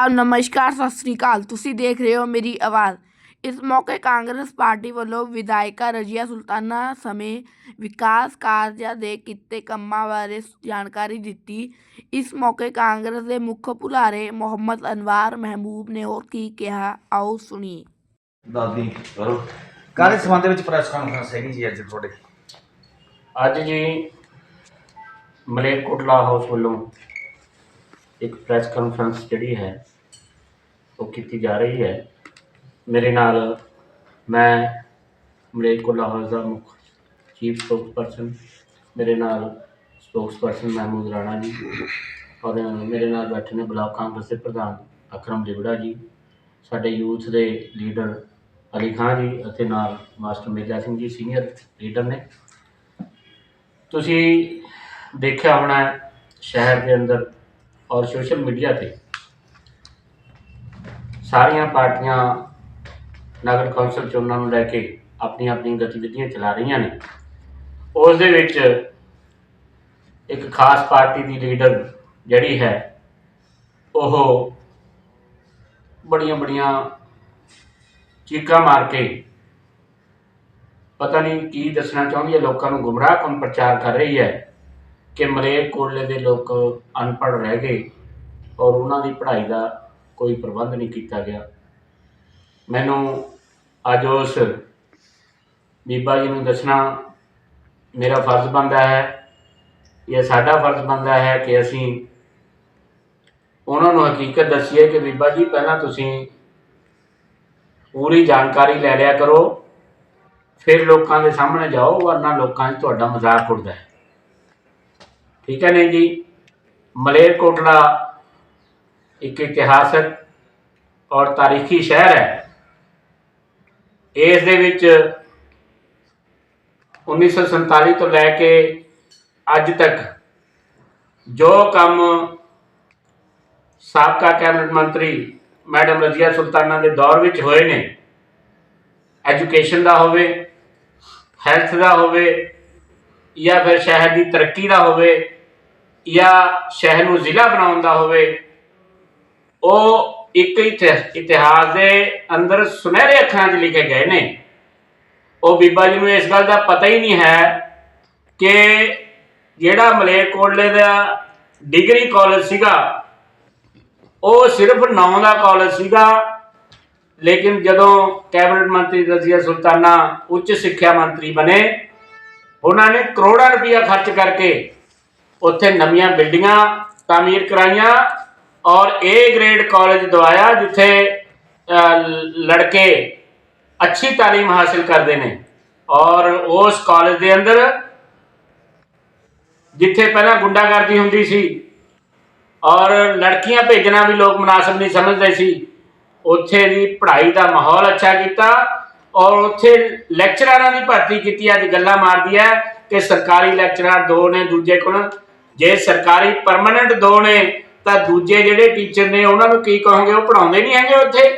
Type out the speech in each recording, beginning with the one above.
ਆਦਾਬ ਨਮਸਕਾਰ ਸਤਿ ਸ੍ਰੀ ਅਕਾਲ। ਤੁਸੀਂ ਦੇਖ ਰਹੇ ਹੋ ਮੇਰੀ ਆਵਾਜ਼। ਇਸ ਮੌਕੇ ਕਾਂਗਰਸ ਪਾਰਟੀ ਵੱਲੋਂ ਵਿਧਾਇਕਾ ਰਜੀਆ ਸੁਲਤਾਨਾ ਸਮੇਂ ਵਿਕਾਸ ਕਾਰਜਾਂ ਦੇ ਕੀਤੇ ਕੰਮਾਂ ਬਾਰੇ ਜਾਣਕਾਰੀ ਦਿੱਤੀ। ਇਸ ਮੌਕੇ ਕਾਂਗਰਸ ਦੇ ਮੁੱਖ ਭੁਲਾਰੇ ਮੁਹੰਮਦ ਅਨਵਾਰ ਮਹਿਬੂਬ ਨੇ ਹੋਰ ਕੀ ਕਿਹਾ ਆਓ ਸੁਣੀਏ। ਦਾਦੀ ਕਰੋ। ਕਾਹਦੇ ਸੰਬੰਧ ਵਿੱਚ ਪ੍ਰੈਸ ਕਾਨਫਰੰਸ ਹੈਗੀ ਜੀ ਅੱਜ ਤੁਹਾਡੇ? ਅੱਜ ਜੀ ਮਲੇਰਕੋਟਲਾ ਹਾਊਸ ਵੱਲੋਂ ਇੱਕ ਪ੍ਰੈਸ ਕਾਨਫਰੰਸ ਜਿਹੜੀ ਹੈ, ਉਹ ਕੀਤੀ ਜਾ ਰਹੀ ਹੈ। ਮੇਰੇ ਨਾਲ ਮੈਂ ਮਲੇਰਕੋਟਲਾ ਹਾਊਸ ਦਾ ਮੁੱਖ ਚੀਫ ਸਪੋਕਸਪਰਸਨ ਮੇਰੇ ਨਾਲ ਸਪੋਕਸਪਰਸਨ ਮਹਿਮੂਦ ਰਾਣਾ ਜੀ, ਔਰ ਮੇਰੇ ਨਾਲ ਬੈਠੇ ਨੇ ਬਲਾਕ ਕਾਂਗਰਸ ਦੇ ਪ੍ਰਧਾਨ ਅਕਰਮ ਲਿਬੜਾ ਜੀ, ਸਾਡੇ ਯੂਥ ਦੇ ਲੀਡਰ ਅਲੀ ਖਾਨ ਜੀ, ਅਤੇ ਨਾਲ master ਮੇਜਾ Singh ji senior leader ਨੇ। ਤੁਸੀਂ ਦੇਖਿਆ ਹੋਣਾ ਸ਼ਹਿਰ ਦੇ ਅੰਦਰ ਔਰ ਸੋਸ਼ਲ ਮੀਡੀਆ ਤੇ ਸਾਰੀਆਂ ਪਾਰਟੀਆਂ ਨਗਰ ਕੌਂਸਲ ਚੋਣਾਂ ਨੂੰ ਲੈ ਕੇ ਆਪਣੀਆਂ ਆਪਣੀਆਂ ਗਤੀਵਿਧੀਆਂ ਚਲਾ ਰਹੀਆਂ ਨੇ। ਉਸ ਦੇ ਵਿੱਚ ਇੱਕ ਖਾਸ ਪਾਰਟੀ ਦੀ ਲੀਡਰ ਜਿਹੜੀ ਹੈ, ਉਹ ਬੜੀਆਂ ਬੜੀਆਂ ਚੀਕਾਂ ਮਾਰ ਕੇ ਪਤਾ ਨਹੀਂ ਕੀ ਦੱਸਣਾ ਚਾਹੁੰਦੀ ਹੈ, ਲੋਕਾਂ ਨੂੰ ਗੁੰਮਰਾਹ ਕਰਨ ਪ੍ਰਚਾਰ ਕਰ ਰਹੀ ਹੈ। ਕਿ ਮਲੇਰਕੋਟਲੇ ਦੇ ਲੋਕ ਅਨਪੜ੍ਹ ਰਹਿ ਗਏ ਔਰ ਉਹਨਾਂ ਦੀ ਪੜ੍ਹਾਈ ਦਾ ਕੋਈ ਪ੍ਰਬੰਧ ਨਹੀਂ ਕੀਤਾ ਗਿਆ। ਮੈਨੂੰ ਅੱਜ ਉਸ ਬੀਬਾ ਜੀ ਨੂੰ ਦੱਸਣਾ ਮੇਰਾ ਫਰਜ਼ ਬਣਦਾ ਹੈ ਇਹ ਸਾਡਾ ਫਰਜ਼ ਬਣਦਾ ਹੈ ਕਿ ਅਸੀਂ ਉਹਨਾਂ ਨੂੰ ਹਕੀਕਤ ਦੱਸੀਏ ਕਿ ਬੀਬਾ ਜੀ, ਪਹਿਲਾਂ ਤੁਸੀਂ ਪੂਰੀ ਜਾਣਕਾਰੀ ਲੈ ਲਿਆ ਕਰੋ, ਫਿਰ ਲੋਕਾਂ ਦੇ ਸਾਹਮਣੇ ਜਾਓ, ਵਰਨਾ ਲੋਕਾਂ 'ਚ ਤੁਹਾਡਾ ਮਜ਼ਾਕ ਉਡਦਾ ਹੈ। ਠੀਕ ਹੈ ਨਹੀਂ ਜੀ? ਮਲੇਰਕੋਟਲਾ ਇੱਕ ਇਤਿਹਾਸਕ ਔਰ ਤਾਰੀਖੀ ਸ਼ਹਿਰ ਹੈ। ਇਸ ਦੇ ਵਿੱਚ 1947 ਤੋਂ ਲੈ ਕੇ ਅੱਜ ਤੱਕ ਜੋ ਕੰਮ ਸਾਬਕਾ ਕੈਬਨਿਟ ਮੰਤਰੀ ਮੈਡਮ ਰਜ਼ੀਆ ਸੁਲਤਾਨਾ ਦੇ ਦੌਰ ਵਿੱਚ ਹੋਏ ਨੇ, ਐਜੂਕੇਸ਼ਨ ਦਾ ਹੋਵੇ, ਹੈਲਥ ਦਾ ਹੋਵੇ ਜਾਂ ਫਿਰ ਸ਼ਹਿਰ ਦੀ ਤਰੱਕੀ ਦਾ ਹੋਵੇ ਜਾਂ ਸ਼ਹਿਰ ਨੂੰ ਜ਼ਿਲ੍ਹਾ ਬਣਾਉਣ ਦਾ ਹੋਵੇ, ਉਹ ਇੱਕ ਇਤਿ- ਇਤਿਹਾਸ ਦੇ ਅੰਦਰ ਸੁਨਹਿਰੇ ਅੱਖਰਾਂ 'ਚ ਲਿਖੇ ਗਏ ਨੇ। ਉਹ ਬੀਬਾ ਜੀ ਨੂੰ ਇਸ ਗੱਲ ਦਾ ਪਤਾ ਹੀ ਨਹੀਂ ਹੈ ਕਿ ਜਿਹੜਾ ਮਲੇਰਕੋਟਲੇ ਦਾ ਡਿਗਰੀ ਕਾਲਜ ਸੀਗਾ, ਉਹ ਸਿਰਫ ਨੌਂ ਦਾ ਕਾਲਜ ਸੀਗਾ, ਲੇਕਿਨ ਜਦੋਂ ਕੈਬਨਿਟ ਮੰਤਰੀ ਰਜ਼ੀਆ ਸੁਲਤਾਨਾ ਉੱਚ ਸਿੱਖਿਆ ਮੰਤਰੀ ਬਣੇ, ਉਹਨਾਂ ਨੇ ਕਰੋੜਾਂ ਰੁਪਇਆ ਖਰਚ ਕਰਕੇ ਉੱਥੇ ਨਵੀਆਂ ਬਿਲਡਿੰਗਾਂ ਤਾਮੀਰ ਕਰਾਈਆਂ ਔਰ ਏ ਗ੍ਰੇਡ ਕਾਲਜ ਦਵਾਇਆ ਜਿੱਥੇ ਅ, ਲੜਕੇ ਅੱਛੀ تعلیم ਹਾਸਲ ਕਰਦੇ ਨੇ ਔਰ ਉਸ ਕਾਲਜ ਦੇ ਅੰਦਰ ਜਿੱਥੇ ਪਹਿਲਾਂ ਗੁੰਡਾਗਰਦੀ ਹੁੰਦੀ ਸੀ ਔਰ ਲੜਕੀਆਂ ਭੇਜਣਾ ਵੀ ਲੋਕ ਮੁਨਾਸਬ ਨਹੀਂ ਸਮਝਦੇ ਸੀ ਉੱਥੇ ਦੀ ਪੜ੍ਹਾਈ ਦਾ ਮਾਹੌਲ ਅੱਛਾ ਕੀਤਾ ਔਰ ਉੱਥੇ ਲੈਕਚਰਾਰਾਂ ਦੀ ਭਰਤੀ ਕੀਤੀ ਅੱਜ ਗੱਲਾਂ ਮਾਰਦੀ ਹੈ ਕਿ ਸਰਕਾਰੀ ਲੈਕਚਰਾਰ ਦੋ ਨੇ ਦੂਜੇ ਕੋਲ ਜੇ ਸਰਕਾਰੀ ਪਰਮਨੈਂਟ ਦੋ ਨੇ, ਤਾਂ ਦੂਜੇ ਜਿਹੜੇ ਟੀਚਰ ਨੇ, ਉਹਨਾਂ ਨੂੰ ਕੀ ਕਹੋਗੇ? ਉਹ ਪੜਾਉਂਦੇ ਨਹੀਂ ਹੈਗੇ ਉੱਥੇ।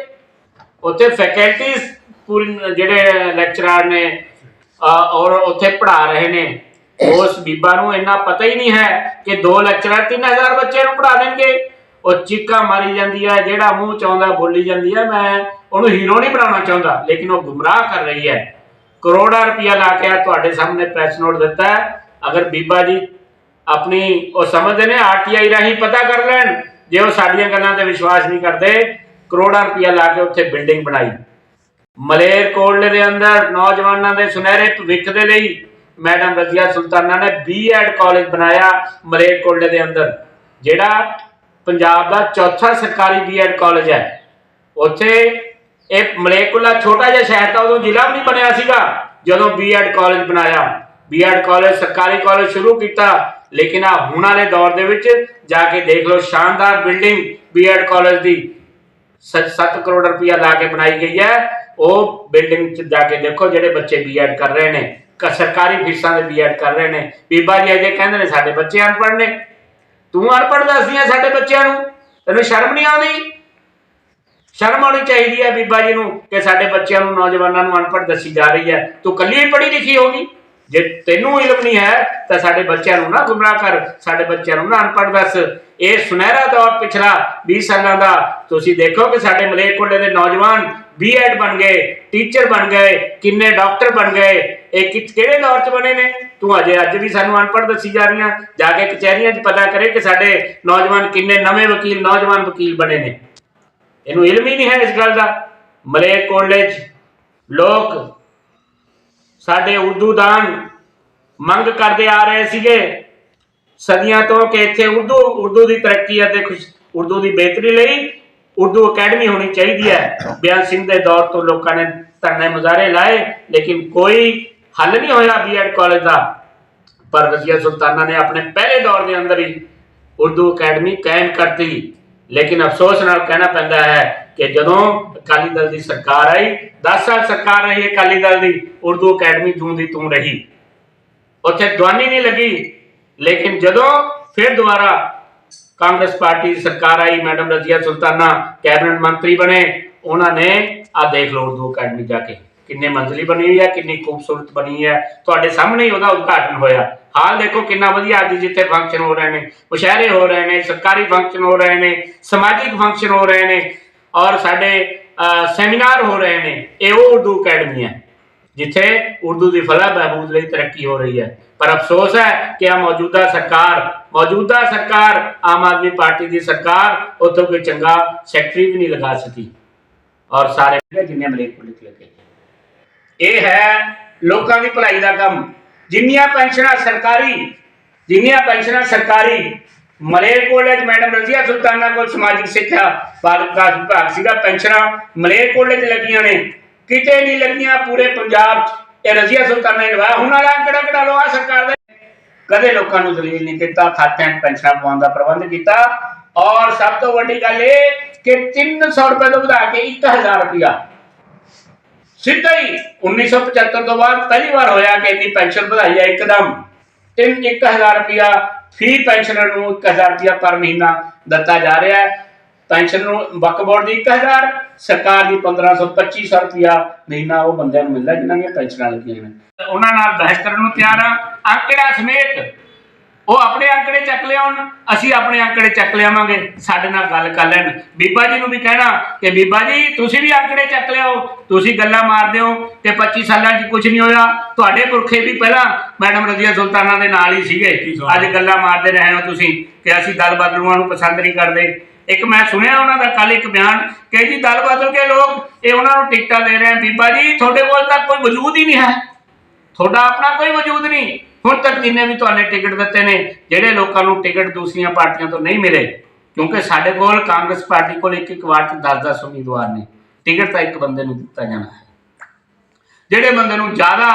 ਉੱਥੇ ਫੈਕਲਟੀਜ਼ ਪੂਰੀ, ਜਿਹੜੇ ਲੈਕਚਰਾਰ ਨੇ ਔਰ ਉੱਥੇ ਪੜ੍ਹਾ ਰਹੇ ਨੇ। ਉਸ ਬੀਬਾ ਨੂੰ ਇੰਨਾ ਪਤਾ ਹੀ ਨਹੀਂ ਹੈ ਕਿ ਦੋ ਲੈਕਚਰਰ 3000 ਬੱਚੇ ਨੂੰ ਪੜ੍ਹਾ ਦੇਣਗੇ। ਉਹ ਚੀਕਾਂ ਮਾਰੀ ਜਾਂਦੀ ਹੈ, ਜਿਹੜਾ ਮੂੰਹ ਚਾਹੁੰਦਾ ਬੋਲੀ ਜਾਂਦੀ ਹੈ, ਮੈਂ ਉਹਨੂੰ ਹੀਰੋ ਨਹੀਂ ਬਣਾਉਣਾ ਚਾਹੁੰਦਾ, ਲੇਕਿਨ ਉਹ ਗੁੰਮਰਾਹ ਕਰ ਰਹੀ ਹੈ। ਕਰੋੜਾਂ ਰੁਪਇਆ ਲਾ ਕੇ ਤੁਹਾਡੇ ਸਾਹਮਣੇ ਪ੍ਰੈਸ ਨੋਟ ਦਿੱਤਾ ਹੈ। ਅਗਰ ਬੀਬਾ ਜੀ ਆਪਣੀ, ਉਹ ਸਮਝਦੇ ਨੇ ਆਰਟੀਆਈ ਰਾਹੀਂ ਪਤਾ ਕਰ ਲੈਣ। ਜੇ ਉਹ ਸਾਡੀਆਂ ਗੱਲਾਂ ਤੇ ਵਿਸ਼ਵਾਸ ਨਹੀਂ ਕਰਦੇ, ਕਰੋੜਾਂ ਰੁਪਇਆ ਲਾ ਕੇ ਉੱਥੇ ਬਿਲਡਿੰਗ ਬਣਾਈ। ਮਲੇਰਕੋਟਲੇ ਦੇ ਅੰਦਰ ਨੌਜਵਾਨਾਂ ਦੇ ਸੁਨਹਿਰੇ ਭਵਿੱਖ ਦੇ ਲਈ ਮੈਡਮ ਰਜ਼ੀਆ ਸੁਲਤਾਨਾ ਨੇ ਬੀਐਡ ਕਾਲਜ ਬਣਾਇਆ ਮਲੇਰਕੋਟਲੇ ਦੇ ਅੰਦਰ, ਜਿਹੜਾ ਪੰਜਾਬ ਦਾ ਚੌਥਾ ਸਰਕਾਰੀ ਬੀਐਡ ਕਾਲਜ ਹੈ। ਉੱਥੇ ਇਹ ਮਲੇਰਕੋਟਲਾ ਛੋਟਾ ਜਿਹਾ ਸ਼ਹਿਰ ਤਾਂ ਉਦੋਂ ਜ਼ਿਲ੍ਹਾ ਵੀ ਨਹੀਂ ਬਣਿਆ ਸੀਗਾ, ਜਦੋਂ ਬੀਐਡ ਕਾਲਜ ਬਣਾਇਆ। ਬੀਐਡ ਕਾਲਜ ਸਰਕਾਰੀ ਕਾਲਜ ਸ਼ੁਰੂ ਕੀਤਾ ਲੇਕਿਨ ਆ ਹੁਣ ਵਾਲੇ ਦੌਰ ਦੇ ਵਿੱਚ ਜਾ ਕੇ ਦੇਖ ਲਓ, ਸ਼ਾਨਦਾਰ ਬਿਲਡਿੰਗ ਬੀਐਡ ਕਾਲਜ ਦੀ 7 ਕਰੋੜ ਰੁਪਇਆ ਲਾ ਕੇ ਬਣਾਈ ਗਈ ਹੈ। ਉਹ ਬਿਲਡਿੰਗ 'ਚ ਜਾ ਕੇ ਦੇਖੋ ਜਿਹੜੇ ਬੱਚੇ ਬੀਐਡ ਕਰ ਰਹੇ ਨੇ। ਕ- ਸਰਕਾਰੀ ਫੀਸਾਂ ਦੇ ਬੀਐਡ ਕਰ ਰਹੇ ਨੇ। ਬੀਬਾ ਜੀ ਅਜੇ ਕਹਿੰਦੇ ਨੇ, ਸਾਡੇ ਬੱਚੇ ਅਨਪੜ੍ਹ ਨੇ। ਤੂੰ ਅਨਪੜ੍ਹ ਦੱਸਦੀ ਦੱਸਦੀਆਂ ਸਾਡੇ ਬੱਚਿਆਂ ਨੂੰ? ਤੈਨੂੰ ਸ਼ਰਮ ਨਹੀਂ ਆਉਂਦੀ? ਸ਼ਰਮ ਆਉਣੀ ਚਾਹੀਦੀ ਹੈ ਬੀਬਾ ਜੀ ਨੂੰ ਕਿ ਸਾਡੇ ਬੱਚਿਆਂ ਨੂੰ, ਨੌਜਵਾਨਾਂ ਨੂੰ ਅਨਪੜ੍ਹ ਦੱਸੀ ਜਾ ਰਹੀ ਹੈ। ਤੂੰ ਕੱਲੀ ਹੀ ਪੜ੍ਹੀ ਲਿਖੀ ਹੋਗੀ। ਜੇ ਤੈਨੂੰ ਇਲਮ ਨਹੀਂ ਹੈ, ਤਾਂ ਸਾਡੇ ਬੱਚਿਆਂ ਨੂੰ ਨਾ ਗੁੰਮਰਾਹ ਕਰ, ਸਾਡੇ ਬੱਚਿਆਂ ਨੂੰ ਨਾ ਅਨਪੜ੍ਹ ਦੱਸ। ਇਹ ਸੁਨਹਿਰਾ ਦੌਰ ਪਿਛਲਾ 20 ਸਾਲਾਂ ਦਾ। ਤੁਸੀਂ ਦੇਖੋ ਕਿ ਸਾਡੇ ਮਲੇਰਕੋਟਲੇ ਦੇ ਨੌਜਵਾਨ ਬੀਐਡ ਬਣ ਗਏ, ਟੀਚਰ ਬਣ ਗਏ, ਕਿੰਨੇ ਡਾਕਟਰ ਬਣ ਗਏ। ਇਹ ਕਿਹੜੇ ਦੌਰ 'ਚ ਬਣੇ ਨੇ? ਤੂੰ ਅਜੇ ਅੱਜ ਵੀ ਸਾਨੂੰ ਅਨਪੜ੍ਹ ਦੱਸੀ ਜਾ ਰਹੀਆਂ। ਜਾ ਕੇ ਕਚਹਿਰੀਆਂ 'ਚ ਪਤਾ ਕਰੇ ਕਿ ਸਾਡੇ ਨੌਜਵਾਨ ਕਿੰਨੇ ਨਵੇਂ ਵਕੀਲ, ਨੌਜਵਾਨ ਵਕੀਲ ਬਣੇ ਨੇ। ਇਹਨੂੰ ਇਲਮ ਹੀ ਨਹੀਂ ਹੈ ਇਸ ਗੱਲ ਦਾ। ਮਲੇਰਕੋਟਲੇ 'ਚ ਲੋਕ ਸਾਡੇ ਉਰਦੂ ਦਾਨ ਮੰਗ ਕਰਦੇ ਆ ਰਹੇ ਸੀਗੇ। ਸਦੀਆਂ ਤੋਂ ਕਿ ਇੱਥੇ ਉਰਦੂ ਉਰਦੂ ਦੀ ਤਰੱਕੀ ਅਤੇ ਖੁਸ਼, ਉਰਦੂ ਦੀ ਬਿਹਤਰੀ ਲਈ ਉਰਦੂ ਅਕੈਡਮੀ ਹੋਣੀ ਚਾਹੀਦੀ ਹੈ। ਬਿਆਨ ਸਿੰਘ ਦੇ ਦੌਰ ਤੋਂ ਲੋਕਾਂ ਨੇ ਧਰਨੇ ਮੁਜ਼ਾਹਰੇ ਲਾਏ, ਲੇਕਿਨ ਕੋਈ ਹੱਲ ਨਹੀਂ ਹੋਇਆ ਬੀਐਡ ਕਾਲਜ ਦਾ। ਪਰ ਰਜ਼ੀਆ ਸੁਲਤਾਨਾ ਨੇ ਆਪਣੇ ਪਹਿਲੇ ਦੌਰ ਦੇ ਅੰਦਰ ਹੀ ਉਰਦੂ ਅਕੈਡਮੀ ਕਾਇਮ ਕਰਤੀ। ਲੇਕਿਨ ਅਫਸੋਸ ਨਾਲ ਕਹਿਣਾ ਪੈਂਦਾ ਹੈ ਕਿ ਜਦੋਂ ਅਕਾਲੀ ਦਲ ਦੀ ਸਰਕਾਰ ਆਈ 10 ਸਾਲ ਸਰਕਾਰ ਰਹੀ ਅਕਾਲੀ ਦਲ ਦੀ, ਉਰਦੂ ਅਕੈਡਮੀ ਤੂੰ ਦੀ ਤੂੰ ਰਹੀ। ਉੱਥੇ ਦਵਾਨੀ ਨਹੀਂ ਲੱਗੀ, ਲੇਕਿਨ ਜਦੋਂ ਫਿਰ ਦੁਬਾਰਾ ਕਾਂਗਰਸ ਪਾਰਟੀ ਦੀ ਸਰਕਾਰ ਆਈ, ਮੈਡਮ ਰਜ਼ੀਆ ਸੁਲਤਾਨਾ ਕੈਬਨਿਟ ਮੰਤਰੀ ਬਣੇ, ਉਹਨਾਂ ਨੇ ਆ ਦੇਖ ਲਓ ਉਰਦੂ ਅਕੈਡਮੀ ਜਾ ਕੇ, ਕਿੰਨੇ ਮੰਜ਼ਲੀ ਬਣੀ ਹੋਈ ਹੈ, ਕਿੰਨੀ ਖੂਬਸੂਰਤ ਬਣੀ ਹੈ, ਤੁਹਾਡੇ ਸਾਹਮਣੇ ਹੀ ਉਹਦਾ ਉਦਘਾਟਨ ਹੋਇਆ। ਹਾਲ ਦੇਖੋ ਕਿੰਨਾ ਵਧੀਆ ਅੱਜ ਜਿੱਥੇ ਫੰਕਸ਼ਨ ਹੋ ਰਹੇ ਨੇ ਮੁਸ਼ਾਇਰੇ ਹੋ ਰਹੇ ਨੇ, ਸਰਕਾਰੀ ਫੰਕਸ਼ਨ ਹੋ ਰਹੇ ਨੇ, ਸਮਾਜਿਕ ਫੰਕਸ਼ਨ ਹੋ ਰਹੇ ਨੇ ਔਰ ਸਾਡੇ ਸੈਮੀਨਾਰ ਹੋ ਰਹੇ ਨੇ ਇਹ ਉਹ ਉਰਦੂ ਅਕੈਡਮੀ ਹੈ ਜਿੱਥੇ ਉਰਦੂ ਦੀ ਫਲਾਹ ਬਹਿਬੂਦ ਲਈ ਤਰੱਕੀ ਹੋ ਰਹੀ ਹੈ। ਪਰ ਅਫਸੋਸ ਹੈ ਕਿ ਆ ਮੌਜੂਦਾ ਸਰਕਾਰ ਮੌਜੂਦਾ ਸਰਕਾਰ ਆਮ ਆਦਮੀ ਪਾਰਟੀ ਦੀ ਸਰਕਾਰ ਉੱਥੋਂ ਕੋਈ ਚੰਗਾ ਸੈਕਟਰੀ ਵੀ ਨਹੀਂ ਲਗਾ ਸਕੀ। ਔਰ ਸਾਰੇ ਜਿੰਨੇ ਮਲੇਰਕੋਟਲੇ ਚ ਲੱਗੇ ਇਹ ਹੈ ਲੋਕਾਂ ਦੀ ਭਲਾਈ ਦਾ ਕੰਮ। ਜਿੰਨੀਆਂ ਪੈਨਸ਼ਨਾਂ ਸਰਕਾਰੀ ਜਿੰਨੀਆਂ ਪੈਨਸ਼ਨਾਂ ਸਰਕਾਰੀ ਮਲੇਰਕੋਟਲੇ ਚ ਮੈਡਮ ਰਜ਼ੀਆ ਸੁਲਤਾਨਾ ਕੋਲ ਸਮਾਜਿਕ ਸਿੱਖਿਆ ਵਿਕਾਸ ਵਿਭਾਗ ਸੀਗਾ, ਪੈਨਸ਼ਨਾਂ ਮਲੇਰਕੋਟਲੇ ਚ ਲੱਗੀਆਂ ਨੇ। ਕਿਤੇ ਨਹੀਂ ਲੱਗੀਆਂ, ਪੂਰੇ ਪੰਜਾਬ ਚ। ਇਹ ਰਜ਼ੀਆ ਸੁਲਤਾਨਾ ਨੇ ਲਵਾਇਆ। ਹੁਣ ਵਾਲਾ ਅੰਕੜਾ ਕਢਾ ਲਓ ਆ ਸਰਕਾਰ ਦੇ। ਕਦੇ ਲੋਕਾਂ ਨੂੰ ਦਲੀਲ ਨਹੀਂ ਕੀਤਾ, ਖਾਤਿਆਂ ਪੈਨਸ਼ਨਾਂ ਪਾਉਣ ਦਾ ਪ੍ਰਬੰਧ ਕੀਤਾ। ਔਰ ਸਭ ਤੋਂ ਵੱਡੀ ਗੱਲ ਇਹ ਕਿ 300 ਰੁਪਏ ਤੋਂ ਵਧਾ ਕੇ 1000 ਰੁਪਇਆ। ਸਿੱਧਾ ਹੀ 1975 ਤੋਂ ਬਾਅਦ ਪਹਿਲੀ ਵਾਰ ਹੋਇਆ ਕਿ ਇੰਨੀ ਪੈਨਸ਼ਨ ਵਧਾਈ ਹੈ ਇੱਕਦਮ। ਤਿੰਨ 1000 ਰੁਪਇਆ ਫੀ ਪੈਨਸ਼ਨਰ ਨੂੰ 1000 ਰੁਪਇਆ ਪਰ ਮਹੀਨਾ ਦਿੱਤਾ ਜਾ ਰਿਹਾ ਹੈ। ਪੈਨਸ਼ਨ ਨੂੰ ਵਕਫ ਬੋਰਡ ਦੀ 1000 ਸਰਕਾਰ ਦੀ 1500 2500 ਰੁਪਇਆ ਮਹੀਨਾ ਉਹ ਬੰਦਿਆਂ ਨੂੰ ਮਿਲਦਾ ਜਿਨ੍ਹਾਂ ਦੀਆਂ ਪੈਨਸ਼ਨਾਂ ਲੱਗੀਆਂ ਨੇ। ਉਹਨਾਂ ਨਾਲ ਬਹਿਸ ਕਰਨ ਨੂੰ ਤਿਆਰ ਆ। ਅੰਕੜਾ ਸਮੇਤ ਉਹ ਆਪਣੇ ਅੰਕੜੇ ਚੱਕ ਲਿਆਉਣ ਅਸੀਂ ਆਪਣੇ ਅੰਕੜੇ ਚੱਕ ਲਿਆਵਾਂਗੇ। ਸਾਡੇ ਨਾਲ ਗੱਲ ਕਰ ਲੈਣ। ਬੀਬਾ ਜੀ ਨੂੰ ਵੀ ਕਹਿਣਾ ਕਿ ਬੀਬਾ ਜੀ ਤੁਸੀਂ ਵੀ ਅੰਕੜੇ ਚੱਕ ਲਿਆਓ ਤੁਸੀਂ ਗੱਲਾਂ ਮਾਰਦੇ ਹੋ ਕਿ 25 ਸਾਲਾਂ 'ਚ ਕੁਝ ਨਹੀਂ ਹੋਇਆ। ਤੁਹਾਡੇ ਪੁਰਖੇ ਵੀ ਪਹਿਲਾਂ ਮੈਡਮ ਰਜ਼ੀਆ ਸੁਲਤਾਨਾ ਦੇ ਨਾਲ ਹੀ ਸੀਗੇ। ਅੱਜ ਗੱਲਾਂ ਮਾਰਦੇ ਰਹੇ ਹੋ ਤੁਸੀਂ ਕਿ ਅਸੀਂ ਦਲ ਬਦਲੂਆਂ ਨੂੰ ਪਸੰਦ ਨਹੀਂ ਕਰਦੇ। ਇੱਕ ਮੈਂ ਸੁਣਿਆ ਉਹਨਾਂ ਦਾ ਕੱਲ ਇੱਕ ਬਿਆਨ ਕਿ ਜੀ ਦਲ ਬਦਲ ਕੇ ਲੋਕ ਇਹ ਉਹਨਾਂ ਨੂੰ ਟਿਕਟਾਂ ਦੇ ਰਹੇ ਆ ਬੀਬਾ ਜੀ ਤੁਹਾਡੇ ਕੋਲ ਤਾਂ ਕੋਈ ਵਜੂਦ ਹੀ ਨਹੀਂ ਹੈ। ਤੁਹਾਡਾ ਆਪਣਾ ਕੋਈ ਵਜੂਦ ਨਹੀਂ। ਹੁਣ ਤੱਕ ਜਿੰਨੇ ਵੀ ਤੁਹਾਨੂੰ ਟਿਕਟ ਦਿੱਤੇ ਨੇ, ਜਿਹੜੇ ਲੋਕਾਂ ਨੂੰ ਟਿਕਟ ਦੂਸਰੀਆਂ ਪਾਰਟੀਆਂ ਤੋਂ ਨਹੀਂ ਮਿਲੇ, ਕਿਉਂਕਿ ਸਾਡੇ ਕੋਲ ਕਾਂਗਰਸ ਪਾਰਟੀ ਕੋਲ ਇੱਕ ਇੱਕ ਵਾਰ 'ਚ 10-10 ਉਮੀਦਵਾਰ ਨੇ, ਟਿਕਟ ਤਾਂ ਇੱਕ ਬੰਦੇ ਨੂੰ ਦਿੱਤਾ ਜਾਣਾ ਹੈ। ਜਿਹੜੇ ਬੰਦੇ ਨੂੰ ਜ਼ਿਆਦਾ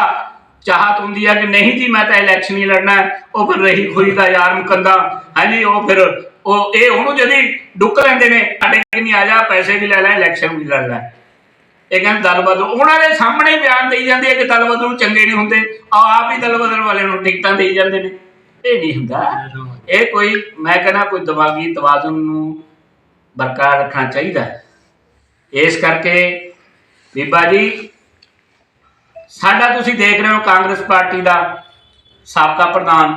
ਚਾਹਤ ਹੁੰਦੀ ਹੈ ਕਿ ਨਹੀਂ ਜੀ, ਮੈਂ ਤਾਂ ਇਲੈਕਸ਼ਨ ਹੀ ਲੜਨਾ ਉਹ ਫਿਰ ਰਹੀ ਖੁਰੀ ਦਾ ਯਾਰ ਮੁਕੰਦਾ, ਹਾਂਜੀ, ਉਹ ਫਿਰ ਉਹ ਇਹ ਉਹਨੂੰ ਜਦੀ ਡੁੱਕ ਲੈਂਦੇ ਨੇ, ਸਾਡੇ ਕਿ ਨਹੀਂ ਆ ਜਾ, ਪੈਸੇ ਵੀ ਲੈ ਲੈ ਇਲੈਕਸ਼ਨ ਵੀ ਲੜ ਲੈ। ਇਹ ਕਹਿੰਦੇ ਦਲ ਬਦਲ ਉਹਨਾਂ ਦੇ ਸਾਹਮਣੇ ਹੀ ਬਿਆਨ ਦੇਈ ਜਾਂਦੇ ਆ ਕਿ ਦਲ ਬਦਲ ਚੰਗੇ ਨਹੀਂ ਹੁੰਦੇ। ਆ ਆਪ ਹੀ ਦਲ ਬਦਲ ਵਾਲਿਆਂ ਨੂੰ ਟਿਕਟਾਂ ਦੇਈ ਜਾਂਦੇ ਨੇ। ਇਹ ਨਹੀਂ ਹੁੰਦਾ। ਇਹ ਕੋਈ, ਮੈਂ ਕਹਿੰਦਾ ਕੋਈ ਦਿਮਾਗੀ ਤਵਾਜ਼ਨ ਨੂੰ ਬਰਕਰਾਰ ਰੱਖਣਾ ਚਾਹੀਦਾ। ਇਸ ਕਰਕੇ ਬੀਬਾ ਜੀ, ਸਾਡਾ ਤੁਸੀਂ ਦੇਖ ਰਹੇ ਹੋ ਕਾਂਗਰਸ ਪਾਰਟੀ ਦਾ ਸਾਬਕਾ ਪ੍ਰਧਾਨ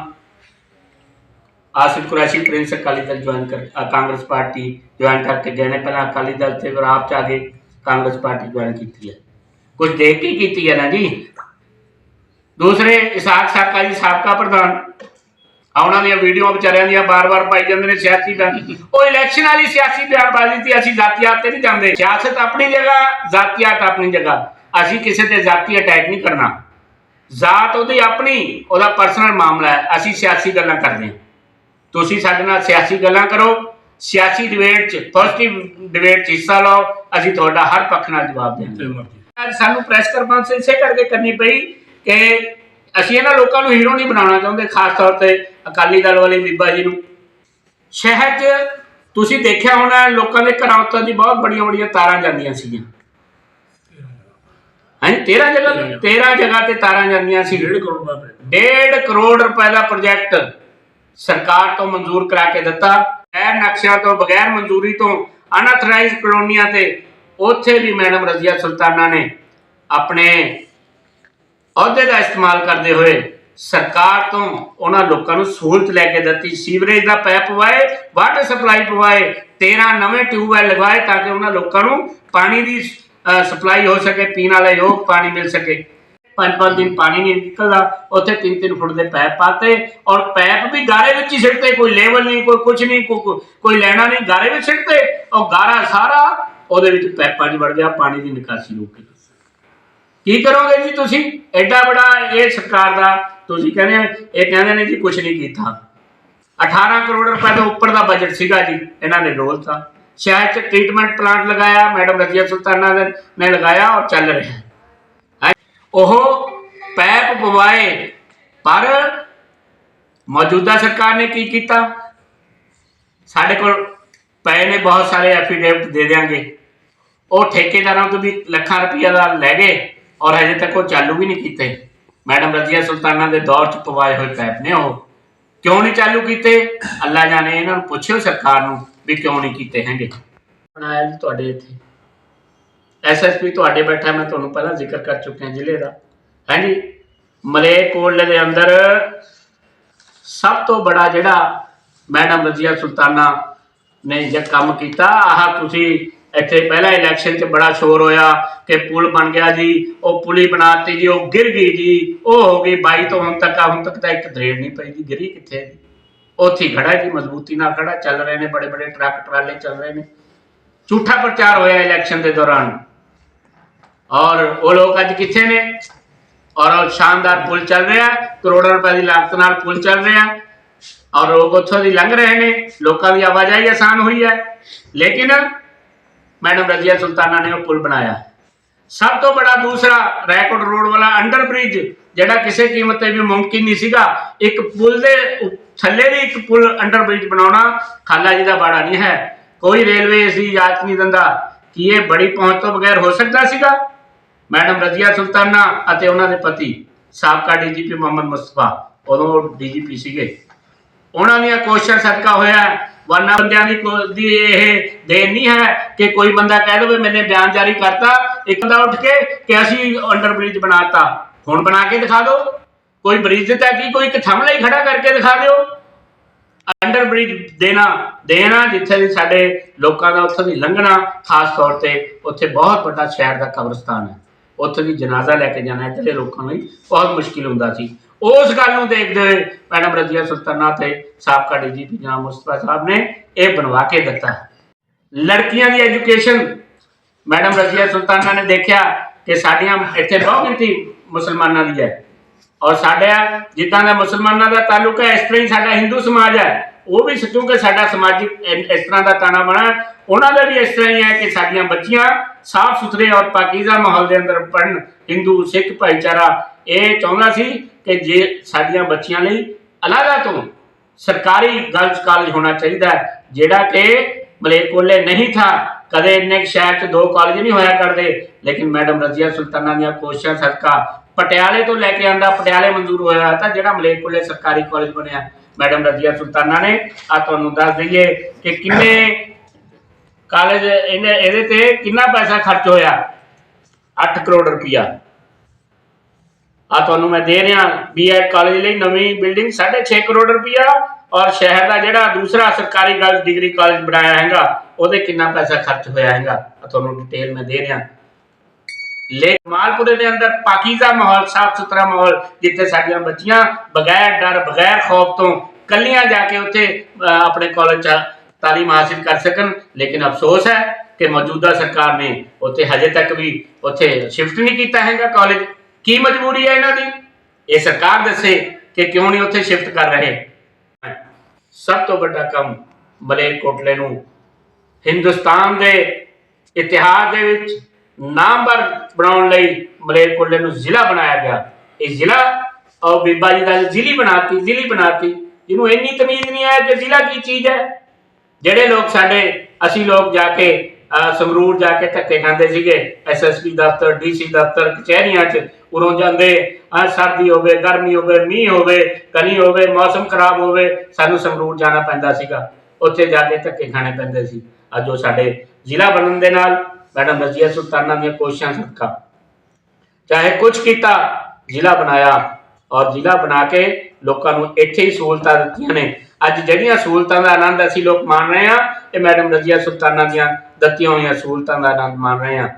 ਆਸਿਫ ਕੁਰੈਸ਼ੀ, ਪ੍ਰਿੰਸ ਅਕਾਲੀ ਦਲ ਜੁਆਇਨ ਕਰ ਕਾਂਗਰਸ ਪਾਰਟੀ ਜੁਆਇਨ ਕਰਕੇ ਗਏ ਨੇ। ਪਹਿਲਾਂ ਅਕਾਲੀ ਦਲ ਤੇ ਫਿਰ ਆਪ ਚ ਆ ਗਏ। ਕਾਂਗਰਸ ਪਾਰਟੀ ਜੁਆਇਨ ਕੀਤੀ ਹੈ। ਕੁਝ ਦੇਖ ਕੇ ਕੀਤੀ ਹੈ ਨਾ ਜੀ। ਦੂਸਰੇ ਇਸਾਕ ਸਾਕਾ ਜੀ, ਸਾਬਕਾ ਪ੍ਰਧਾਨ। ਆ ਉਹਨਾਂ ਦੀਆਂ ਵੀਡੀਓ ਵਿਚਾਰਿਆਂ ਦੀਆਂ ਬਾਰ-ਬਾਰ ਪਾਈ ਜਾਂਦੇ ਨੇ ਸਿਆਸੀ ਬਿਆਨ ਉਹ ਇਲੈਕਸ਼ਨ ਵਾਲੀ ਸਿਆਸੀ ਬਿਆਨਬਾਜ਼ੀ ਤੇ ਅਸੀਂ ਜ਼ਾਤੀਆਤ ਤੇ ਨਹੀਂ ਜਾਂਦੇ। ਸਿਆਸਤ ਆਪਣੀ ਜਗ੍ਹਾ, ਜ਼ਾਤੀਆਤ ਆਪਣੀ ਜਗ੍ਹਾ। ਅਸੀਂ ਕਿਸੇ ਤੇ ਜ਼ਾਤੀ ਅਟੈਕ ਨਹੀਂ ਕਰਨਾ। ਜ਼ਾਤ ਉਹਦੀ ਆਪਣੀ, ਉਹਦਾ ਪਰਸਨਲ ਮਾਮਲਾ ਹੈ। ਅਸੀਂ ਸਿਆਸੀ ਗੱਲਾਂ ਕਰਦੇ ਹਾਂ। ਤੁਸੀਂ ਸਾਡੇ ਨਾਲ ਸਿਆਸੀ ਗੱਲਾਂ ਕਰੋ। ਸਿਆਸੀ ਡਿਬੇਟ 'ਚ ਪੋਜ਼ਿਟਿਵ ਡਿਬੇਟ 'ਚ ਹਿੱਸਾ ਲਓ ਅਸੀਂ ਤੁਹਾਡਾ ਹਰ ਪੱਖ ਨਾਲ ਜਵਾਬ ਦੇਵਾਂਗੇ। ਅੱਜ ਸਾਨੂੰ ਪ੍ਰੈਸ ਕਾਨਫਰੰਸ ਇਸੇ ਕਰਕੇ ਕਰਨੀ ਪਈ ਕਿ ਅਸੀਂ ਇਹਨਾਂ ਲੋਕਾਂ ਨੂੰ ਹੀਰੋ ਨਹੀਂ ਬਣਾਉਣਾ ਚਾਹੁੰਦੇ ਖਾਸ ਤੌਰ ਤੇ ਅਕਾਲੀ ਦਲ ਵਾਲੇ ਬੀਬਾ ਜੀ ਨੂੰ। ਸ਼ਹਿਰ 'ਚ ਤੁਸੀਂ ਦੇਖਿਆ ਹੋਣਾ ਲੋਕਾਂ ਦੇ ਘਰਾਂ ਉੱਤੇ ਦੀ ਬਹੁਤ ਬੜੀਆਂ ਬੜੀਆਂ ਤਾਰਾਂ ਜਾਂਦੀਆਂ ਸੀਗੀਆਂ। ਹਾਂ 13 ਜਗ੍ਹਾ 13 ਜਗ੍ਹਾ ਤੇ ਤਾਰਾਂ ਜਾਂਦੀਆਂ ਸੀ। 1.5 ਕਰੋੜ ਰੁਪਏ 1.5 ਕਰੋੜ ਰੁਪਏ ਦਾ ਪ੍ਰੋਜੈਕਟ ਸਰਕਾਰ ਤੋਂ ਮਨਜ਼ੂਰ ਕਰਾ ਕੇ ਦਿੱਤਾ। ਬਗੈਰ ਨਕਸ਼ਿਆਂ ਤੋਂ, ਬਗੈਰ ਮਨਜ਼ੂਰੀ ਤੋਂ ਅਨਥਰਾਈਜ਼ਡ ਕਲੋਨੀਆਂ ਤੇ ਉੱਥੇ ਵੀ ਮੈਡਮ ਰਜ਼ੀਆ ਸੁਲਤਾਨਾ ਨੇ ਆਪਣੇ ਅਹੁਦੇ ਦਾ ਇਸਤੇਮਾਲ ਕਰਦੇ ਹੋਏ ਸਰਕਾਰ ਤੋਂ ਉਹਨਾਂ ਲੋਕਾਂ ਨੂੰ ਸਹੂਲਤ ਲੈ ਕੇ ਦਿੱਤੀ, ਸੀਵਰੇਜ ਦਾ ਪੈਪ ਪਵਾਏ ਵਾਟਰ ਸਪਲਾਈ ਪਵਾਏ 13 ਨਵੇਂ ਟਿਊਬਵੈਲ ਲਗਵਾਏ ਤਾਂ ਕਿ ਉਹਨਾਂ ਲੋਕਾਂ ਨੂੰ ਪਾਣੀ ਦੀ ਸਪਲਾਈ ਹੋ ਸਕੇ, ਪੀਣ ਵਾਲਾ ਯੋਗ ਪਾਣੀ ਮਿਲ ਸਕੇ। ਪੰਜ ਪੰਜ ਦਿਨ ਪਾਣੀ ਨਹੀਂ ਨਿਕਲਦਾ ਉੱਥੇ 3-3 ਫੁੱਟ ਦੇ ਪੈਪ ਪਾਤੇ ਔਰ ਪੈਪ ਵੀ ਗਾਰੇ ਵਿੱਚ ਹੀ ਸਿੱਟਦੇ ਕੋਈ ਲੈਵਲ ਨਹੀਂ ਕੋਈ ਕੁਝ ਨਹੀਂ ਕੋਈ- ਕੋਈ ਲੈਣਾ ਨਹੀਂ ਗਾਰੇ ਵਿੱਚ ਸਿੱਟਦੇ ਔਰ ਗਾਰਾ ਸਾਰਾ ਉਹਦੇ ਵਿੱਚ ਪੈਪਾਂ 'ਚ ਵੜ ਗਿਆ ਪਾਣੀ ਦੀ ਨਿਕਾਸੀ ਰੁਕ ਗਈ ਕੀ ਕਰੋਗੇ ਜੀ ਤੁਸੀਂ? ਐਡਾ ਬੜਾ ਇਹ ਸਰਕਾਰ ਦਾ ਤੁਸੀਂ ਕਹਿੰਦੇ ਆ, ਇਹ ਕਹਿੰਦੇ ਨੇ ਜੀ ਕੁਝ ਨਹੀਂ ਕੀਤਾ। 18 ਕਰੋੜ ਰੁਪਏ ਤੋਂ ਉੱਪਰ ਦਾ ਬਜਟ ਸੀਗਾ ਜੀ ਇਹਨਾਂ ਨੇ ਡੋਲਤਾ ਸ਼ਹਿਰ 'ਚ ਟ੍ਰੀਟਮੈਂਟ ਪਲਾਂਟ ਲਗਾਇਆ ਮੈਡਮ ਰਜ਼ੀਆ ਸੁਲਤਾਨਾ ਨੇ- ਨੇ ਲਗਾਇਆ ਔਰ ਚੱਲ ਰਿਹਾ। ਉਹ ਪੈਪ ਪਵਾਏ, ਪਰ ਮੌਜੂਦਾ ਸਰਕਾਰ ਨੇ ਕੀ ਕੀਤਾ? ਸਾਡੇ ਕੋਲ ਪਏ ਨੇ ਬਹੁਤ ਸਾਰੇ ਐਫੀਡੇਵਿਟ ਦੇ ਦੇਾਂਗੇ ਉਹ ਠੇਕੇਦਾਰਾਂ ਤੋਂ ਵੀ ਲੱਖਾਂ ਰੁਪਈਆ ਦਾ ਲੈ ਗਏ ਔਰ ਹਜੇ ਤੱਕ ਉਹ ਚਾਲੂ ਵੀ ਨਹੀਂ ਕੀਤੇ। ਮੈਡਮ ਰਜ਼ੀਆ ਸੁਲਤਾਨਾ ਦੇ ਦੌਰ 'ਚ ਪਵਾਏ ਹੋਏ ਪੈਪ ਨੇ ਉਹ। ਕਿਉਂ ਨਹੀਂ ਚਾਲੂ ਕੀਤੇ? ਅੱਲਾ ਜਾਣੇ ਇਹਨਾਂ ਨੂੰ ਪੁੱਛਿਓ ਸਰਕਾਰ ਨੂੰ ਵੀ ਕਿਉਂ ਨਹੀਂ ਕੀਤੇ ਹੈਗੇ। ਬਣਾਇਆ ਜੀ ਤੁਹਾਡੇ ਇੱਥੇ। ਐਸਐਸਪੀ ਤੁਹਾਡੇ ਬੈਠਾ ਮੈਂ ਤੁਹਾਨੂੰ ਪਹਿਲਾਂ ਜ਼ਿਕਰ ਕਰ ਚੁੱਕਿਆ ਜ਼ਿਲ੍ਹੇ ਦਾ। ਹਾਂਜੀ ਮਲੇਕੋਟਲੇ ਦੇ ਅੰਦਰ ਸਭ ਤੋਂ ਬੜਾ ਜਿਹੜਾ ਮੈਡਮ ਰਜ਼ੀਆ ਸੁਲਤਾਨਾ ਨੇ ਜੇ ਕੰਮ ਕੀਤਾ, ਆਹ ਤੁਸੀਂ ਇੱਥੇ ਪਹਿਲਾ ਇਲੈਕਸ਼ਨ 'ਚ ਬੜਾ ਸ਼ੋਰ ਹੋਇਆ ਕਿ ਪੁਲ ਬਣ ਗਿਆ ਜੀ, ਉਹ ਪੁਲੀ ਬਣਾਤੀ ਜੀ, ਉਹ ਗਿਰ ਗਈ ਜੀ, ਉਹ ਹੋ ਗਈ 22 ਤੋਂ ਹੁਣ ਤੱਕ ਆ ਹੁਣ ਤੱਕ ਤਾਂ ਇੱਕ ਦਰੇੜ ਨਹੀਂ ਪਈ ਜੀ, ਗਿਰੀ ਕਿੱਥੇ ਜੀ? ਉੱਥੇ ਹੀ ਖੜਾ ਜੀ, ਮਜ਼ਬੂਤੀ ਨਾਲ ਖੜਾ ਚੱਲ ਰਹੇ ਨੇ ਬੜੇ ਬੜੇ ਟਰੱਕ ਟਰਾਲੇ ਚੱਲ ਰਹੇ ਨੇ। ਝੂਠਾ ਪ੍ਰਚਾਰ ਹੋਇਆ ਇਲੈਕਸ਼ਨ ਦੇ ਦੌਰਾਨ। ਔਰ ਉਹ ਲੋਕ ਅੱਜ ਕਿੱਥੇ ਨੇ? ਔਰ ਉਹ ਸ਼ਾਨਦਾਰ ਪੁਲ ਚੱਲ ਰਿਹਾ ਕਰੋੜਾਂ ਰੁਪਏ ਦੀ ਲਾਗਤ ਨਾਲ ਪੁਲ ਚੱਲ ਰਿਹਾ ਔਰ ਲੋਕ ਉੱਥੋਂ ਦੀ ਲੰਘ ਰਹੇ ਨੇ, ਲੋਕਾਂ ਦੀ ਆਵਾਜਾਈ ਆਸਾਨ ਹੋਈ ਹੈ। ਲੇਕਿਨ ਮੈਡਮ ਰਜ਼ੀਆ ਸੁਲਤਾਨਾ ਨੇ ਉਹ ਪੁਲ ਬਣਾਇਆ ਸਭ ਤੋਂ ਬੜਾ ਦੂਸਰਾ ਰੈਕੋਰਡ ਰੋਡ ਵਾਲਾ ਅੰਡਰ ਬ੍ਰਿਜ, ਜਿਹੜਾ ਕਿਸੇ ਕੀਮਤ ਤੇ ਵੀ ਮੁਮਕਿਨ ਨਹੀਂ ਸੀਗਾ, ਇੱਕ ਪੁਲ ਦੇ ਥੱਲੇ ਵੀ ਇੱਕ ਪੁਲ ਅੰਡਰ ਬ੍ਰਿਜ ਬਣਾਉਣਾ ਖਾਲਾ ਜੀ ਦਾ ਬਾੜਾ ਨਹੀਂ ਹੈ। ਕੋਈ ਰੇਲਵੇ ਇਸ ਦੀ ਇਜਾਜ਼ਤ ਨਹੀਂ ਦਿੰਦਾ। ਕੀ ਇਹ ਬੜੀ ਪਹੁੰਚ ਤੋਂ ਬਗੈਰ ਹੋ ਸਕਦਾ ਸੀਗਾ? ਮੈਡਮ ਰਜ਼ੀਆ ਸੁਲਤਾਨਾ ਅਤੇ ਉਹਨਾਂ ਦੇ ਪਤੀ ਸਾਬਕਾ ਡੀਜੀਪੀ ਮੁਹੰਮਦ ਮੁਸਤਫਾ, ਉਦੋਂ ਡੀਜੀਪੀ ਸੀਗੇ। ਉਹਨਾਂ ਦੀਆਂ ਕੋਸ਼ਿਸ਼ਾਂ ਸਦਕਾ ਹੋਇਆ ਹੈ। ਵਰਨਾ ਬੰਦਿਆਂ ਦੀ ਕੋ- ਦੀ ਇਹ ਦੇਣ ਨਹੀਂ ਹੈ ਕਿ ਕੋਈ ਬੰਦਾ ਕਹਿ ਦੇਵੇ, ਮੈਨੇ ਬਿਆਨ ਜਾਰੀ ਕਰਤਾ। ਇੱਕ ਦਾ ਉੱਠ ਕੇ ਕਿ ਅਸੀਂ ਅੰਡਰ ਬ੍ਰਿਜ ਬਣਾਤਾ ਹੁਣ ਬਣਾ ਕੇ ਦਿਖਾ ਦਿਓ। ਕੋਈ ਬ੍ਰਿਜ ਤਾਂ ਕੀ? ਕੋਈ ਇੱਕ ਥੰਮਲਾ ਹੀ ਖੜਾ ਕਰਕੇ ਦਿਖਾ ਦਿਓ। ਅੰਡਰ ਬ੍ਰਿਜ ਦੇਣਾ ਦੇਣਾ ਜਿੱਥੇ ਵੀ ਸਾਡੇ ਲੋਕਾਂ ਦਾ ਉੱਥੋਂ ਦੀ ਲੰਘਣਾ, ਖਾਸ ਤੌਰ ਤੇ ਉੱਥੇ ਬਹੁਤ ਵੱਡਾ ਸ਼ਹਿਰ ਦਾ ਕਬਰਸਤਾਨ ਹੈ। ਉੱਥੇ ਦੀ ਜਨਾਜ਼ਾ ਲੈ ਕੇ ਜਾਣਾ ਇੱਧਰਲੇ ਲੋਕਾਂ ਲਈ ਬਹੁਤ ਮੁਸ਼ਕਿਲ ਹੁੰਦਾ ਸੀ। ਉਸ ਗੱਲ ਨੂੰ ਦੇਖਦੇ ਹੋਏ ਮੈਡਮ ਰਜ਼ੀਆ ਸੁਲਤਾਨਾ ਤੇ ਸਾਬਕਾ ਡੀਜੀਪੀ ਜਨਾਬ ਮੁਸਤਫਾ ਸਾਹਿਬ ਨੇ ਇਹ ਬਣਵਾ ਕੇ ਦਿੱਤਾ। ਲੜਕੀਆਂ ਦੀ ਐਜੂਕੇਸ਼ਨ, ਮੈਡਮ ਰਜ਼ੀਆ ਸੁਲਤਾਨਾ ਨੇ ਦੇਖਿਆ ਕਿ ਸਾਡੀਆਂ ਇੱਥੇ ਬਹੁਤ ਗਿਣਤੀ ਮੁਸਲਮਾਨਾਂ ਦੀ ਹੈ। ਔਰ ਸਾਡਾ, ਜਿੱਦਾਂ ਦਾ ਮੁਸਲਮਾਨਾਂ ਦਾ ਤਾਲੁਕ ਹੈ, ਇਸ ਤਰ੍ਹਾਂ ਹੀ ਸਾਡਾ ਹਿੰਦੂ ਸਮਾਜ ਹੈ। ਉਹ ਵੀ ਕਿਉਂਕਿ ਸਾਡਾ ਸਮਾਜਿਕ ਇਸ ਤਰ੍ਹਾਂ ਦਾ ਤਾਣਾ ਬਣਾ ਉਹਨਾਂ ਦਾ ਵੀ ਇਸ ਤਰ੍ਹਾਂ ਹੀ ਹੈ ਕਿ ਸਾਡੀਆਂ ਬੱਚੀਆਂ ਸਾਫ਼ ਸੁਥਰੇ ਔਰ ਪਾਕੀਜ਼ਾ ਮਾਹੌਲ ਦੇ ਅੰਦਰ ਪੜਨ ਹਿੰਦੂ, ਸਿੱਖ ਭਾਈਚਾਰਾ, ਇਹ ਚਾਹੁੰਦਾ ਸੀ ਕਿ ਜੇ ਸਾਡੀਆਂ ਬੱਚੀਆਂ ਲਈ ਅਲੱਗਾ ਤੋਂ ਸਰਕਾਰੀ ਗਰਲਸ ਕਾਲਜ ਹੋਣਾ ਚਾਹੀਦਾ ਜਿਹੜਾ ਕਿ ਮਲੇਕੋਲੇ ਨਹੀਂ ਥਾ, ਕਦੇ ਇੰਨੇ ਕੁ ਸ਼ਹਿਰ 'ਚ ਦੋ ਕਾਲਜ ਨਹੀਂ ਹੋਇਆ ਕਰਦੇ, ਲੇਕਿਨ ਮੈਡਮ ਰਜ਼ੀਆ ਸੁਲਤਾਨਾ ਦੀਆਂ ਕੋਸ਼ਿਸ਼ਾਂ ਸਦਕਾ ਪਟਿਆਲੇ ਤੋਂ ਲੈ ਕੇ ਆਂਦਾ, ਪਟਿਆਲੇ ਮਨਜ਼ੂਰ ਹੋਇਆ ਤਾਂ ਜਿਹੜਾ ਮਲੇਕੋਲੇ ਸਰਕਾਰੀ ਕਾਲਜ ਬਣਿਆ। ਮੈਡਮ ਰਜ਼ੀਆ ਸੁਲਤਾਨਾ ਨੇ ਆ ਤੁਹਾਨੂੰ ਦੱਸ ਦਈਏ ਕਿ ਕਿੰਨੇ ਕਾਲਜ ਇਹਨੇ ਇਹਦੇ ਤੇ ਕਿੰਨਾ ਪੈਸਾ ਖਰਚ ਹੋਇਆ? 8 ਕਰੋੜ ਰੁਪਇਆ। ਆ ਤੁਹਾਨੂੰ ਮੈਂ ਦੇ ਰਿਹਾ ਬੀਐਡ ਕਾਲਜ ਲਈ ਨਵੀਂ ਬਿਲਡਿੰਗ 6.5 ਕਰੋੜ ਰੁਪਇਆ ਔਰ ਸ਼ਹਿਰ ਦਾ ਜਿਹੜਾ ਦੂਸਰਾ ਸਰਕਾਰੀ ਗਰਲਸ ਡਿਗਰੀ ਕਾਲਜ ਬਣਾਇਆ ਹੈਗਾ ਉਹਦੇ ਕਿੰਨਾ ਪੈਸਾ ਖਰਚ ਹੋਇਆ ਹੈਗਾ? ਆ ਤੁਹਾਨੂੰ ਡਿਟੇਲ ਮੈਂ ਦੇ ਰਿਹਾ। ਲੇ ਮਾਲਪੁਰੇ ਦੇ ਅੰਦਰ ਪਾਕੀਜ਼ਾ ਮਾਹੌਲ ਸਾਫ਼ ਸੁਥਰਾ ਮਾਹੌਲ ਜਿੱਥੇ ਸਾਡੀਆਂ ਬੱਚੀਆਂ ਬਗੈਰ ਡਰ ਬਗੈਰ ਖੌਫ ਤੋਂ ਕੱਲੀਆਂ ਜਾ ਕੇ ਉੱਥੇ ਅਹ, ਆਪਣੇ ਕਾਲਜ ਚ ਤਾਲੀਮ ਹਾਸਿਲ ਕਰ ਸਕਣ। ਲੇਕਿਨ ਅਫਸੋਸ ਹੈ ਕਿ ਮੌਜੂਦਾ ਸਰਕਾਰ ਨੇ ਉੱਥੇ ਹਜੇ ਤੱਕ ਵੀ ਉੱਥੇ ਸ਼ਿਫਟ ਨਹੀਂ ਕੀਤਾ ਹੈਗਾ ਕਾਲਜ ਕੀ ਮਜਬੂਰੀ ਹੈ ਇਹਨਾਂ ਦੀ? ਇਹ ਸਰਕਾਰ ਦੱਸੇ ਕਿ ਕਿਉਂ ਨਹੀਂ ਉੱਥੇ ਸ਼ਿਫਟ ਕਰ ਰਹੇ। ਸਭ ਤੋਂ ਵੱਡਾ ਕੰਮ ਮਲੇਰਕੋਟਲੇ ਨੂੰ ਹਿੰਦੁਸਤਾਨ ਦੇ ਇਤਿਹਾਸ ਦੇ ਵਿੱਚ ਨਾਮਵਰ ਬਣਾਉਣ ਲਈ ਮਲੇਰਕੋਟਲੇ ਨੂੰ ਜ਼ਿਲ੍ਹਾ ਬਣਾਇਆ ਗਿਆ। ਇਹ ਜ਼ਿਲ੍ਹਾ ਔਰ ਬੀਬਾ ਜੀ ਦਾ ਜ਼ਿਲ੍ਹੀ ਬਣਾਤੀ ਜ਼ਿਲ੍ਹੀ ਬਣਾਤੀ। ਇਹਨੂੰ ਇੰਨੀ ਤਮੀਜ਼ ਨਹੀਂ ਆਇਆ ਕਿ ਜ਼ਿਲ੍ਹਾ ਕੀ ਚੀਜ਼ ਹੈ। ਜਿਹੜੇ ਲੋਕ ਸਾਡੇ, ਅਸੀਂ ਲੋਕ ਜਾ ਕੇ ਸੰਗਰੂਰ ਜਾ ਕੇ ਧੱਕੇ ਖਾਂਦੇ ਸੀਗੇ ਐਸਐਸਪੀ ਦਫ਼ਤਰ ਡੀਸੀ ਦਫ਼ਤਰ, ਕਚਹਿਰੀਆਂ 'ਚ ਉਰੋਂ ਜਾਂਦੇ ਆ ਸਰਦੀ ਹੋਵੇ, ਗਰਮੀ ਹੋਵੇ, ਮੀਂਹ ਹੋਵੇ ਕਣੀ ਹੋਵੇ, ਮੌਸਮ ਖਰਾਬ ਹੋਵੇ, ਸਾਨੂੰ ਸੰਗਰੂਰ ਜਾਣਾ ਪੈਂਦਾ ਸੀਗਾ। ਉੱਥੇ ਜਾ ਕੇ ਧੱਕੇ ਖਾਣੇ ਪੈਂਦੇ ਸੀ। ਅੱਜ ਉਹ ਸਾਡੇ ਜ਼ਿਲ੍ਹਾ ਬਣਨ ਦੇ ਨਾਲ, ਮੈਡਮ ਰਜ਼ੀਆ ਸੁਲਤਾਨਾ ਦੀਆਂ ਕੋਸ਼ਿਸ਼ਾਂ ਸਦਕਾ ਚਾਹੇ ਕੁਝ ਕੀਤਾ, ਜ਼ਿਲ੍ਹਾ ਬਣਾਇਆ, ਔਰ ਜ਼ਿਲ੍ਹਾ ਬਣਾ ਕੇ ਲੋਕਾਂ ਨੂੰ ਇੱਥੇ ਹੀ ਸਹੂਲਤਾਂ ਦਿੱਤੀਆਂ ਨੇ। ਅੱਜ ਜਿਹੜੀਆਂ ਸਹੂਲਤਾਂ ਦਾ ਆਨੰਦ ਅਸੀਂ ਲੋਕ ਮਾਣ ਰਹੇ ਹਾਂ, ਇਹ ਮੈਡਮ ਰਜ਼ੀਆ ਸੁਲਤਾਨਾ ਦੀਆਂ ਦਿੱਤੀਆਂ ਹੋਈਆਂ ਸਹੂਲਤਾਂ ਦਾ ਆਨੰਦ ਮਾਣ ਰਹੇ ਹਾਂ।